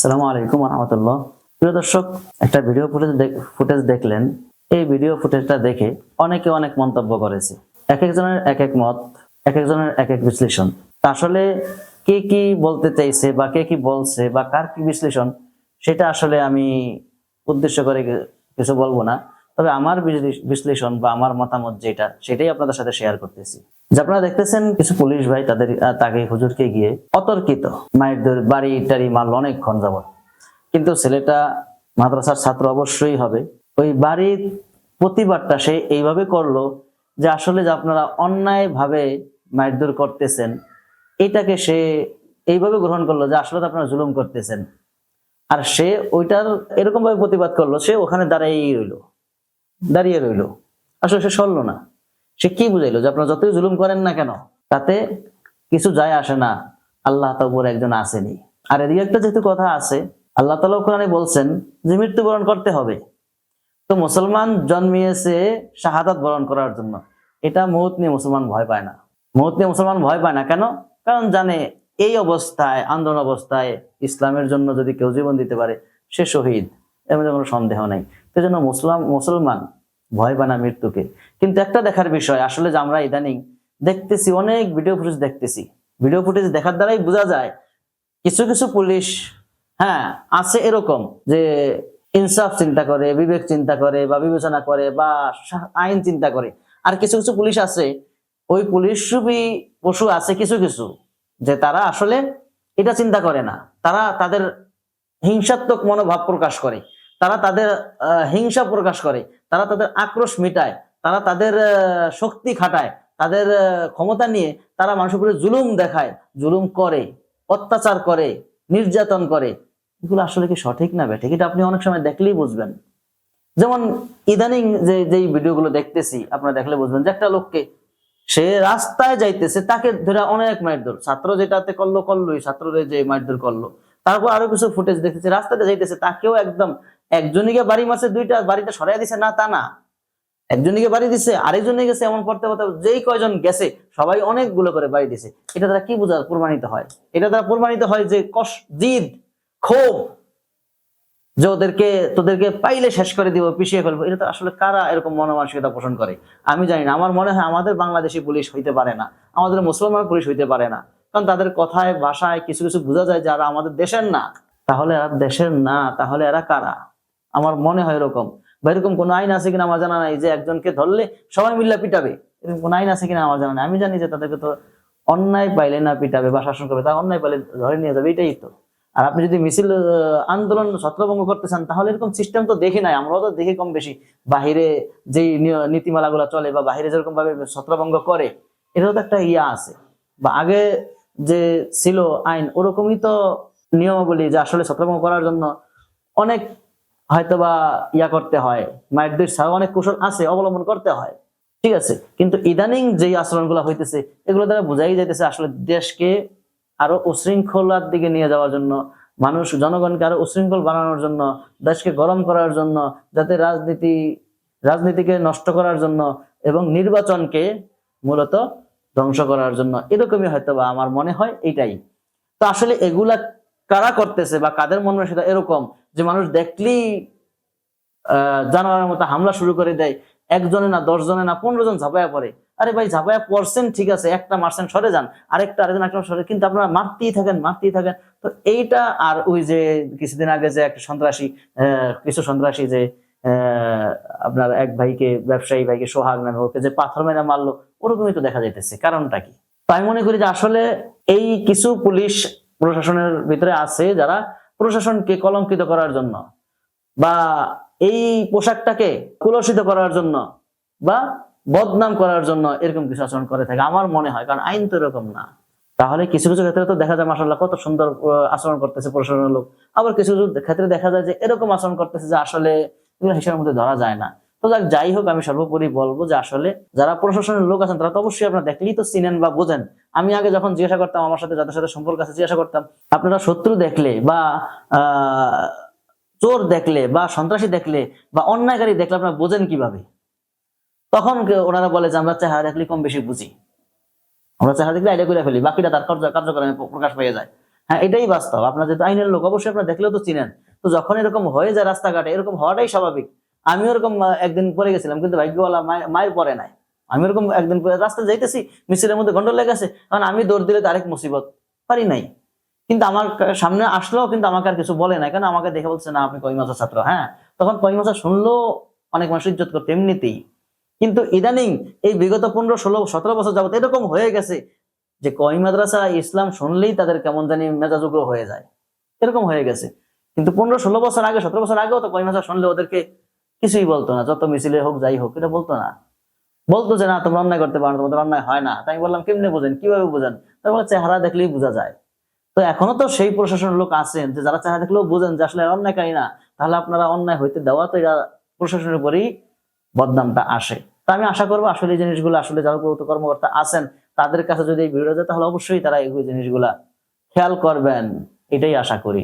আসসালামু আলাইকুম রহমতুল্লাহ। প্রিয় দর্শক, একটা ভিডিও ফুটেজ ফুটেজ দেখলেন। এই ভিডিও ফুটেজটা দেখে অনেকে অনেক মন্তব্য করেছে। এক একজনের এক এক মত, এক একজনের এক এক বিশ্লেষণ। আসলে কে কি বলতে চাইছে বা কে কি বলছে বা কার কি বিশ্লেষণ, সেটা আসলে আমি উদ্দেশ্য করে কিছু বলব না। তবে আমার বিশ- বিশ্লেষণ বা আমার মতামত যেটা, সেটাই আপনাদের সাথে শেয়ার করতেছি। যে আপনারা দেখতেছেন কিছু পুলিশ ভাই তাদের তাকে হুজুরকে গিয়ে অতর্কিত। মায়ের বাড়ি টাড়ি মারল অনেকক্ষণ যাবত কিন্তু ছেলেটা মাদ্রাসার ছাত্র অবশ্যই হবে। ওই বাড়ির প্রতিবাদটা সে এইভাবে করল যে আসলে যে আপনারা অন্যায় ভাবে মারধর করতেছেন, এটাকে সে এইভাবে গ্রহণ করল যে আসলে আপনারা জুলুম করতেছেন। আর সে ওইটার এরকম ভাবে প্রতিবাদ করল, সে ওখানে দাঁড়িয়েই রইল। দাঁড়িয়ে রইল। আসলে সে সরলো না। সে কি বুঝাইলো যে আপনারা যতই জুলুম করেন না কেন, তাতে কিছু যায় আসে না। আল্লাহ তাবুর একজন আসেনি। আর এদিকে একটা যেহেতু কথা আছে, আল্লাহ তালা কোরআনে বলছেন যে মৃত্যুবরণ করতে হবে। তো মুসলমান জন্মিয়েছে শাহাদাত বরণ করার জন্য। এটা মৌত নিয়ে মুসলমান ভয় পায় না। মৌত নিয়ে মুসলমান ভয় পায় না কেন? কারণ জানে এই অবস্থায়, আন্দোলন অবস্থায় ইসলামের জন্য যদি কেউ জীবন দিতে পারে, সে শহীদ। মধ্যে কোনো সন্দেহ নেই। সেই জন্য মুসলাম মুসলমান ভয় পায় না মৃত্যুকে। কিন্তু একটা দেখার বিষয়, আসলে যে আমরা ইদানিং দেখতেছি, অনেক ভিডিও ফুটেজ দেখতেছি। ভিডিও ফুটেজ দেখার দ্বারাই বোঝা যায়, কিছু কিছু পুলিশ হ্যাঁ আছে এরকম যে ইনসাফ চিন্তা করে, বিবেক চিন্তা করে, বা বিবেচনা করে, বা আইন চিন্তা করে। আর কিছু কিছু পুলিশ আছে, ওই পুলিশ পশু আছে কিছু কিছু, যে তারা আসলে এটা চিন্তা করে না। তারা তাদের হিংসাত্মক মনোভাব প্রকাশ করে। তারা তাদের হিংসা প্রকাশ করে, তারা তাদের আক্রোশ মিটায়, তারা তাদের শক্তি খাটায়, তাদের ক্ষমতা নিয়ে তারা মানুষের উপরে জুলুম দেখায়, জুলুম করে, অত্যাচার করে, নির্যাতন করে। এগুলো আসলে কি সঠিক না বেঠিক এটা আপনি অনেক সময় দেখলেই বুঝবেন। যেমন ইদানিং যে, যেই ভিডিওগুলো দেখতেছি, আপনারা দেখলে বুঝবেন যে একটা লোককে সে রাস্তায় যাইতেছে, তাকে ধরে অনেক মারধর ছাত্র যেটাতে করল, করলোই, ছাত্রদের যে মারধর করল। তারপর আরও কিছু ফুটেজ দেখতেছে, রাস্তাতে যাইতেছে, তাকেও একদম একজনকে বাড়ি মারছে দুইটা বাড়িটা সরাই দিছে? না, তা না। একজনকে বাড়ি দিছে আরেকজনে গেছে, এমন করতে করতে যেই কয়জন গেছে, সবাই অনেকগুলো করে বাড়ি দিছে। এটা দ্বারা কি বোঝা প্রমাণিত হয়? এটা দ্বারা প্রমাণিত হয় যে কষ জিদ ক্ষোভ, যে ওদেরকে, তোদেরকে পাইলে শেষ করে দিব পিছিয়ে ফেলব, এটা তো আসলে কারা এরকম মনোমানসিকতা পোষণ করে? আমি জানি না। আমার মনে হয় আমাদের বাংলাদেশি পুলিশ হইতে পারে না। আমাদের মুসলমান পুলিশ হইতে পারে না। কারণ তাদের কথায়, ভাষায় কিছু কিছু বোঝা যায় যারা আমাদের দেশের না। তাহলে এরা দেশের না, তাহলে এরা কারা? আমার মনে হয় এরকম। বা এরকম কোন আইন আছে কিনা আমার জানা নাই যে একজনকে ধরলে সবাই মিল্লা পিটাবে। এরকম কোন আইন আছে কিনা আমার জানা নাই। আমি জানি যে তাদেরকে তো অন্যায় পাইলে না পিটাবে বা শাসন করবে, তা অন্যায় পাইলে ধরে নিয়ে যাবে, এটাই তো। আর আপনি যদি মিছিল আন্দোলন, ছত্রভঙ্গ করতে চান, তাহলে এরকম সিস্টেম তো দেখি নাই, আমরাও তো দেখি কম বেশি। বাহিরে যেই নীতিমালাগুলো চলে বা বাহিরে যেরকম ভাবে ছত্রভঙ্গ করে এটাও তো একটা ইয়া আছে। বা আগে যে ছিল আইন, ওরকমই তো নিয়মাবলী যে আসলে ছত্রভঙ্গ করার জন্য অনেক হয়তোবা ইয়া করতে হয় মায়ের দুই ছাড়া অনেক কৌশল আছে, অবলম্বন করতে হয়, ঠিক আছে? কিন্তু ইদানিং যেই আচরণগুলো হইতেছে, এগুলো দ্বারা বোঝাই যাইতেছে আসলে দেশকে আরও উশৃঙ্খলার দিকে নিয়ে যাওয়ার জন্য, মানুষ, জনগণকে আরও উশৃঙ্খল বানানোর জন্য, দেশকে গরম করার জন্য, যাতে রাজনীতি, রাজনীতিকে নষ্ট করার জন্য এবং নির্বাচনকে মূলত ধ্বংস করার জন্য, এরকমই হয়তো বা আমার মনে হয় এটাই তো আসলে এগুলা কারা করতেছে বা কাদের মনে সেটা এরকম যে মানুষ দেখলেই জানোয়ারের মতো হামলা শুরু করে দেয়, একজনে না দশ জনে না পনেরো জন ঝাঁপায়া পড়ে। আরে ভাই, ঝাঁপায়া পড়ছেন, ঠিক আছে, একটা মারছেন, সরে যান। আরেকটা আরেকজন একটা সরে, কিন্তু আপনারা মারতেই থাকেন মারতেই থাকেন। তো এইটা আর ওই যে কিছুদিন আগে যে একটা সন্ত্রাসী কিছু সন্ত্রাসী যে আপনার এক ভাইকে, ব্যবসায়ী ভাইকে, সোহাগ নামে ওকে যে পাথর মেরে মারলো, ওরকমই তো দেখা যাইতেছে। কারণটা কি? তাই মনে করি যে আসলে এই কিছু পুলিশ প্রশাসনের ভিতরে আছে যারা প্রশাসনকে কলঙ্কিত করার জন্য বা এই পোশাকটাকে কুলসিত করার জন্য বা বদনাম করার জন্য এরকম কিছু আচরণ করে থাকে। আমার মনে হয়, কারণ আইন তো এরকম না। তাহলে কিছু কিছু ক্ষেত্রে তো দেখা যায় মাসাল্লাহ কত সুন্দর আচরণ করতেছে প্রশাসনের লোক। আবার কিছু কিছু ক্ষেত্রে দেখা যায় যে এরকম আচরণ করতেছে যে আসলে এগুলো হিসাবের মধ্যে ধরা যায় না। তো যাক, যাই হোক, আমি সর্বোপরি বলব যে আসলে যারা প্রশাসনের লোক আছেন, তারা তো অবশ্যই আপনারা দেখলেই তো চিনেন বা বোঝেন। আমি আগে যখন জিজ্ঞাসা করতাম আমার সাথে, যাদের সাথে সম্পর্ক আছে জিজ্ঞাসা করতাম, আপনারা শত্রু দেখলে বা চোর দেখলে বা সন্ত্রাসী দেখলে বা অন্যায়কারী দেখলে আপনারা বোঝেন কীভাবে? তখন ওনারা বলে যে আমরা চেহারা দেখলে কম বেশি বুঝি। আমরা চেহারা দেখলে আইডিয়া করে ফেলি, বাকিটা তার কার্য- কার্যক্রমে প্রকাশ পেয়ে যায়। হ্যাঁ এটাই বাস্তব। আপনার যেহেতু আইনের লোক, অবশ্যই আপনার দেখলেও তো চিনেন। তো যখন এরকম হয়ে যায় রাস্তাঘাটে, এরকম হওয়াটাই স্বাভাবিক। আমিও এরকম আহ, একদিন পরে গেছিলাম কিন্তু ভাগ্যওয়ালা মায়ের- পরে নাই। আমি এরকম একদিন পরে রাস্তায় যাইতেছি মিছিলের মধ্যে গন্ডল লেগেছে কারণ আমি দৌড় দিলে আরেক মুসিবত পারি নাই। কিন্তু আমার সামনে আসলেও কিন্তু আমাকে আর কিছু বলে নাই কারণ আমাকে দেখে বলছে না আপনি কই মাসের ছাত্র হ্যাঁ? তখন কই মাসা শুনলেও অনেক মানুষ ইজ্জত করতো এমনিতেই। কিন্তু ইদানিং এই বিগত পনেরো ষোলো সতেরো বছর যাবত এরকম হয়ে গেছে যে কই মাদ্রাসা ইসলাম শুনলেই তাদের কেমন জানি মেজাজ উগ্র হয়ে যায়। এরকম হয়ে গেছে। কিন্তু পনেরো ষোলো বছর আগে সতেরো বছর আগেও তো কই মাদ্রাসা শুনলে ওদেরকে কিছুই বলতো না, যত মিছিলে হোক যাই হোক, এটা বলতো না। বলতো যে, না, তোমরা অন্যায় করতে পারো তোমাদের অন্যায় হয় না। তাই বললাম, কেমনে বোঝেন? কীভাবে বোঝেন? বলে, চেহারা দেখলেই বোঝা যায়। তো এখনও তো সেই প্রশাসনের লোক আছেন যে, যারা চেহারা দেখলেও বোঝেন যে, আসলে অন্যায়কারী না। তাহলে আপনারা অন্যায় হইতে দেওয়া তো এরা প্রশাসনের উপরেই বদনামটা আসে। তা আমি আশা করব আসলে এই জিনিসগুলো, আসলে যারা উপযুক্ত কর্মকর্তা আছেন, তাদের কাছে যদি এই ভিডিও যায়, তাহলে অবশ্যই তারা এই জিনিসগুলা খেয়াল করবেন। এটাই আশা করি।